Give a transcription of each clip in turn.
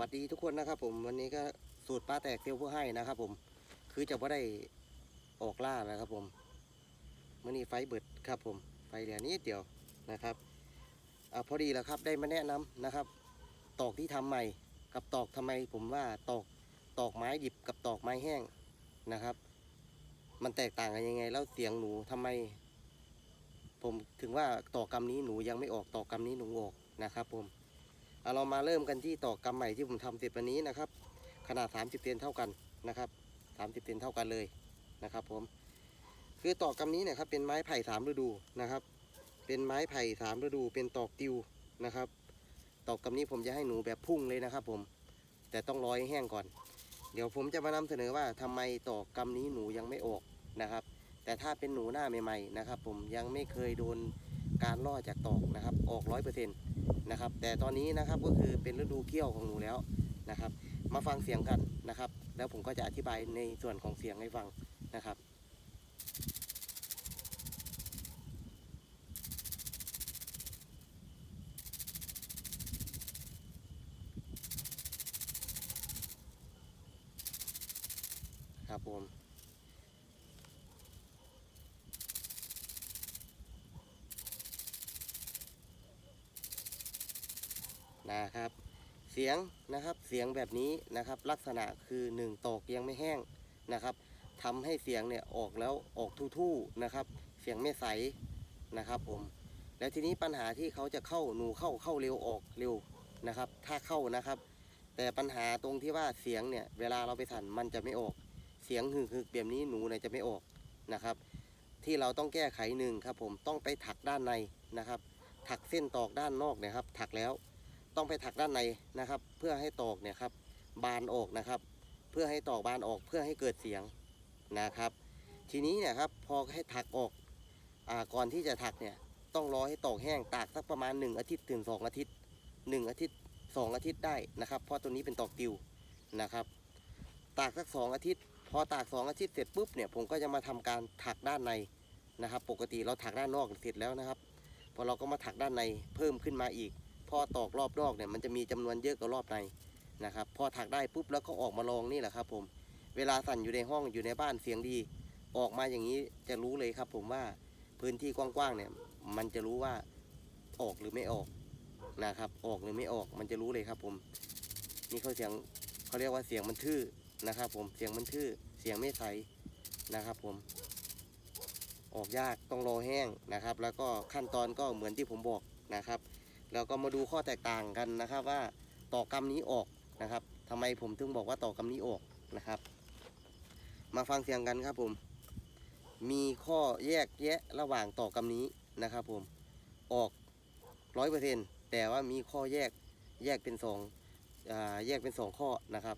วัสดีทุกคนนะครับ ผมวันนี้ก็สูตรปลาแตกเตียวผู้ให้นะครับ ผมคือจะว่าได้ออกล่านะครับ ผมมื่อนี้ไฟเบิดครับ ผมไฟเหลือนิดเดียวนะครับอ่าพอดีแล้วครับได้มาแนะนำนะครับ ตอกที่ทำใหม่กับตอกทำไม ผมว่าตอกตอกไม้ดิบกับตอกไม้แห้งนะครับ มันแตกต่างกันยังไง แล้วเสียงหนูทำไม ผมถึงว่าตอกกำนี้หนูยังไม่ออกตอกกำนี้หนูออกนะครับ ผม เรามาเริ่มกันที่ตอกกำใหม่ที่ผมทำเสร็จวันนี้นะครับ ขนาด 30เซนเท่ากันนะครับ30เซนเท่ากันเลยนะครับผมคือตอกกำนี้เนี่ยครับเป็นไม้ไผ่สามฤดูนะครับ เป็นไม้ไผ่สามฤดูเป็นตอกติวนะครับ ตอกกำนี้ผมจะให้หนูแบบพุ่งเลยนะครับ ผม แต่ต้องรอให้แห้งก่อน เดี๋ยวผมจะมานำเสนอว่าทำไมตอกกำนี้หนูยังไม่ออกนะครับ แต่ถ้าเป็นหนูหน้าใหม่ๆนะครับ ผมยังไม่เคยโดน การล่อจากตอกนะครับ ออกร้อยเปอร์เซ็นต์นะครับ แต่ตอนนี้นะครับก็คือเป็นฤดูเกี่ยวของหนูแล้วนะครับ มาฟังเสียงกันนะครับ แล้วผมก็จะอธิบายในส่วนของเสียงให้ฟังนะครับครับผม นะครับ เสียงนะครับเสียงแบบนี้นะครับ ลักษณะคือหนึ่งตอกยังไม่แห้งนะครับทำให้เสียงเนี่ยออกแล้วออกทู่ๆนะครับ เสียงไม่ใสนะครับผม แล้วทีนี้ปัญหาที่เขาจะเข้าหนูเข้าเข้าเร็วออกเร็วนะครับ ถ้าเข้านะครับ แต่ปัญหาตรงที่ว่าเสียงเนี่ยเวลาเราไปสั่นมันจะไม่ออก เสียงหึกหึกแบบนี้หนูเนี่ยจะไม่ออกนะครับ ที่เราต้องแก้ไขหนึ่งครับผมต้องไปถักด้านในนะครับ ถักเส้นตอกด้านนอกนะครับ ถักแล้ว ต้องไปถักด้านในนะครับ เพื่อให้ตอกเนี่ยครับบานออกนะครับ เพื่อให้ตอกบานออกเพื่อให้เกิดเสียงนะครับ ทีนี้เนี่ยครับพอให้ถักออกอาก่อนที่จะถักเนี่ยต้องรอให้ตอกแห้งตากสักประมาณ 1 อาทิตย์ถึง 2 อาทิตย์ 1 อาทิตย์ 2 อาทิตย์ได้นะครับ เพราะตัวนี้เป็นตอกติวนะครับ ตากสัก 2 อาทิตย์ พอตาก 2 อาทิตย์เสร็จปุ๊บเนี่ยผมก็จะมาทำการถักด้านในนะครับ ปกติเราถักด้านนอกเสร็จแล้วนะครับ พอเราก็มาถักด้านในเพิ่มขึ้นมาอีก พอตอกรอบนอกเนี่ยมันจะมีจำนวนเยอะกว่ารอบในนะครับพอถักได้ปุ๊บแล้วก็ออกมาลองนี่แหละครับ ผม เวลาสั่นอยู่ในห้องอยู่ในบ้านเสียงดี ออกมาอย่างนี้จะรู้เลยครับ ผมว่าพื้นที่กว้างๆเนี่ย มันจะรู้ว่าออกหรือไม่ออกนะครับ ออกหรือไม่ออกมันจะรู้เลยครับ ผมนี่เขาเสียงเขาเรียกว่าเสียงมันทื่อนะครับ ผมเสียงมันทื่อเสียงไม่ใสนะครับ ผม ออกยากต้องรอแห้งนะครับ แล้วก็ขั้นตอนก็เหมือนที่ผมบอกนะครับ แล้วก็มาดูข้อแตกต่างกันนะครับว่าต่อกรรมนี้ออกนะครับทำไมผมถึงบอกว่าต่อกรรมนี้ออกนะครับ มาฟังเสียงกันครับผม มีข้อแยกแยะระหว่างต่อกรรมนี้นะครับผมออกร้อยเปอร์เซ็นแต่ว่ามีข้อแยกแยกเป็นสองอแยกเป็นสองข้อนะครับ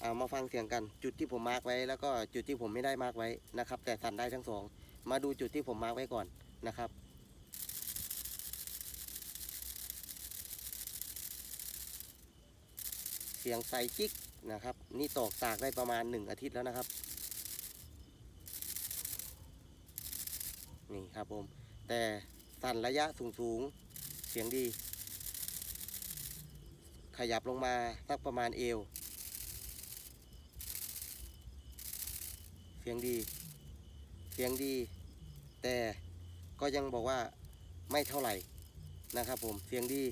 เอามาฟังเสียงกันจุดที่ผมมาร์กไว้ แล้วก็จุดที่ผมไม่ได้มาร์กไว้นะครับ แต่สั่นได้ทั้งสองมาดูจุดที่ผมมาร์กไว้ก่อนนะครับ เสียงใสจิกนะครับ นี่ตอกตากได้ประมาณหนึ่งอาทิตย์แล้วนะครับ นี่ครับผม แต่สั่นระยะสูงสูงเสียงดี ขยับลงมาสักประมาณเอว เสียงดี เสียงดี แต่ก็ยังบอกว่าไม่เท่าไหร่นะครับผม เสียงดี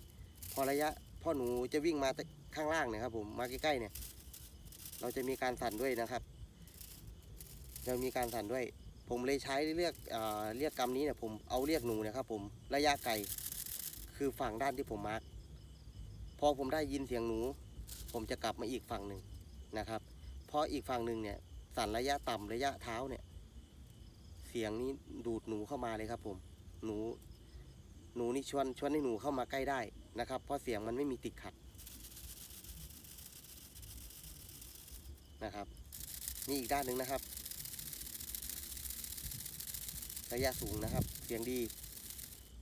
พอระยะ พ่อหนูจะวิ่งมาข้างล่างเนี่ยครับผมมาใกล้ๆเนี่ย เราจะมีการสั่นด้วยนะครับจะมีการสั่นด้วย ผมเลยใช้เรียกเรียกกรรมนี้เนี่ยผมเอาเรียกหนูนะครับ ผมระยะไกลคือฝั่งด้านที่ผมมาร์กพอผมได้ยินเสียงหนู ผมจะกลับมาอีกฝั่งหนึ่งนะครับเพราะอีกฝั่งหนึ่งเนี่ยสั่นระยะต่ำระยะเท้าเนี่ย เสียงนี้ดูดหนูเข้ามาเลยครับ ผม หนู หนูนี่ชวนชวนให้หนูเข้ามาใกล้ได้นะครับ เพราะเสียงมันไม่มีติดขัดนะครับ นี่อีกด้านหนึ่งนะครับ ระยะสูงนะครับ เสียงดี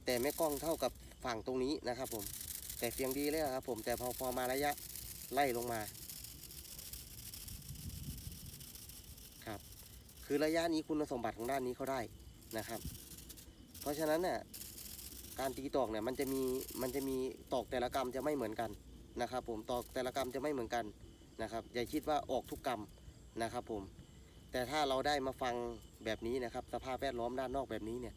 แต่ไม่กล้องเท่ากับฝั่งตรงนี้นะครับ ผม แต่เสียงดีเลยครับ ผมแต่พอพอมาระยะไล่ลงมาครับ คือระยะนี้คุณสมบัติของด้านนี้เขาได้นะครับ เพราะฉะนั้นเนี่ย การตีตอกเนี่ยมันจะมีมันจะมีตอกแต่ละกรรมจะไม่เหมือนกันนะครับ ผมตอกแต่ละกรรมจะไม่เหมือนกันนะครับอย่าคิดว่าออกทุกกรรมนะครับ ผม แต่ถ้าเราได้มาฟังแบบนี้นะครับ สภาพแวดล้อมด้านนอกแบบนี้เนี่ย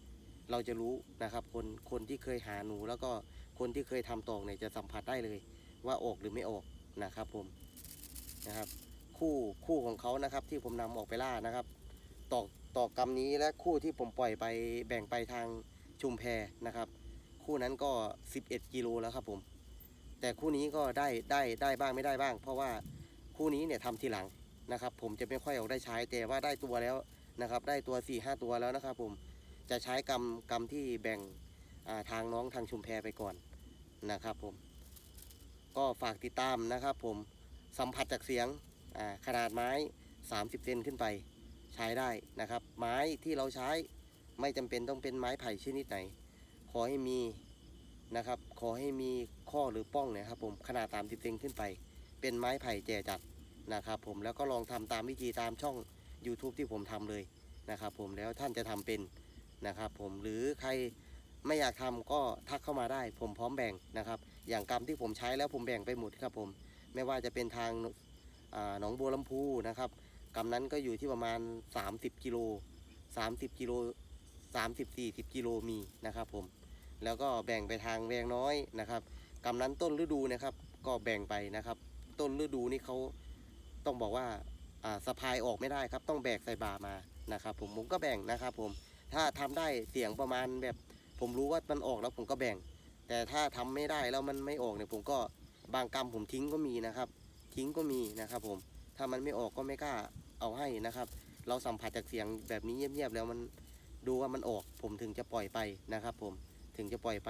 เราจะรู้นะครับ คนคนที่เคยหาหนู แล้วก็คนที่เคยทำตอกเนี่ยจะสัมผัสได้เลย ว่าออกหรือไม่ออกนะครับ ผมนะครับ คู่คู่ของเขานะครับ ที่ผมนำออกไปล่านะครับ ตอกตอกกรรมนี้และคู่ที่ผมปล่อยไปแบ่งไปทางชุมแพนะครับ คู่นั้นก็ 11 กิโลแล้วครับผม แต่คู่นี้ก็ได้ได้ได้บ้างไม่ได้บ้าง เพราะว่าคู่นี้เนี่ยทำทีหลังนะครับ ผมจะไม่ค่อยออกได้ใช้แต่ว่าได้ตัวแล้วนะครับ ได้ตัว4ี่ห้าตัวแล้วนะครับ ผมจะใช้กรรมกรรมที่แบ่งาทางน้องทางชุมแพไปก่อนนะครับ ผม ก็ฝากติดตามนะครับ ผมสัมผัสจากเสียงขนาดไม้ 30เซนขึ้นไปใช้ได้นะครับ ไม้ที่เราใช้ไม่จำเป็นต้องเป็นไม้ไผ่ชนิดไหน ขอให้มีนะครับ ขอให้มีข้อหรือป้องเนี่ยครับผมขนาด30เซนขึ้นไป เป็นไม้ไผ่แจจัดนะครับ ผมแล้วก็ลองทำตามวิธีตามช่อง YouTube ที่ผมทำเลยนะครับ ผมแล้วท่านจะทำเป็นนะครับ ผมหรือใครไม่อยากทำก็ทักเข้ามาได้ ผมพร้อมแบ่งนะครับ อย่างกรรมที่ผมใช้แล้วผมแบ่งไปหมดครับผม ไม่ว่าจะเป็นทางหนองบัวลำพูนะครับกำนั้นก็อยู่ที่ประมาณ 30กิโล30กิโล30 40กิโลมีนะครับผม แล้วก็แบ่งไปทางแวงน้อยนะครับกำนั้นต้นฤดูนะครับ ก็แบ่งไปนะครับ ต้นฤดูนี่เขาต้องบอกว่าอ่าสะพายออกไม่ได้ครับ ต้องแบกใส่บ่ามานะครับ ผมผมก็แบ่งนะครับ ผมถ้าทำได้เสียงประมาณแบบ ผมรู้ว่ามันออกแล้วผมก็แบ่ง แต่ถ้าทำไม่ได้แล้วมันไม่ออกเนี่ยผมก็บางกรรมผมทิ้งก็มีนะครับ ทิ้งก็มีนะครับ ผมถ้ามันไม่ออกก็ไม่กล้าเอาให้นะครับ เราสัมผัสจากเสียงแบบนี้เงียบๆแล้วมันดูว่ามันออกผมถึงจะปล่อยไปนะครับ ผม ถึงจะปล่อยไป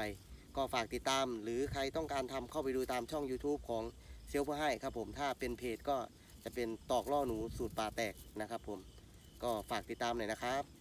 ก็ฝากติดตาม หรือใครต้องการทำเข้าไปดูตามช่อง YouTube ของเซลเพื่อให้ครับผมถ้าเป็นเพจก็จะเป็นตอกล่อหนูสูตรปลาแตกนะครับผมก็ฝากติดตามหน่อยนะครับ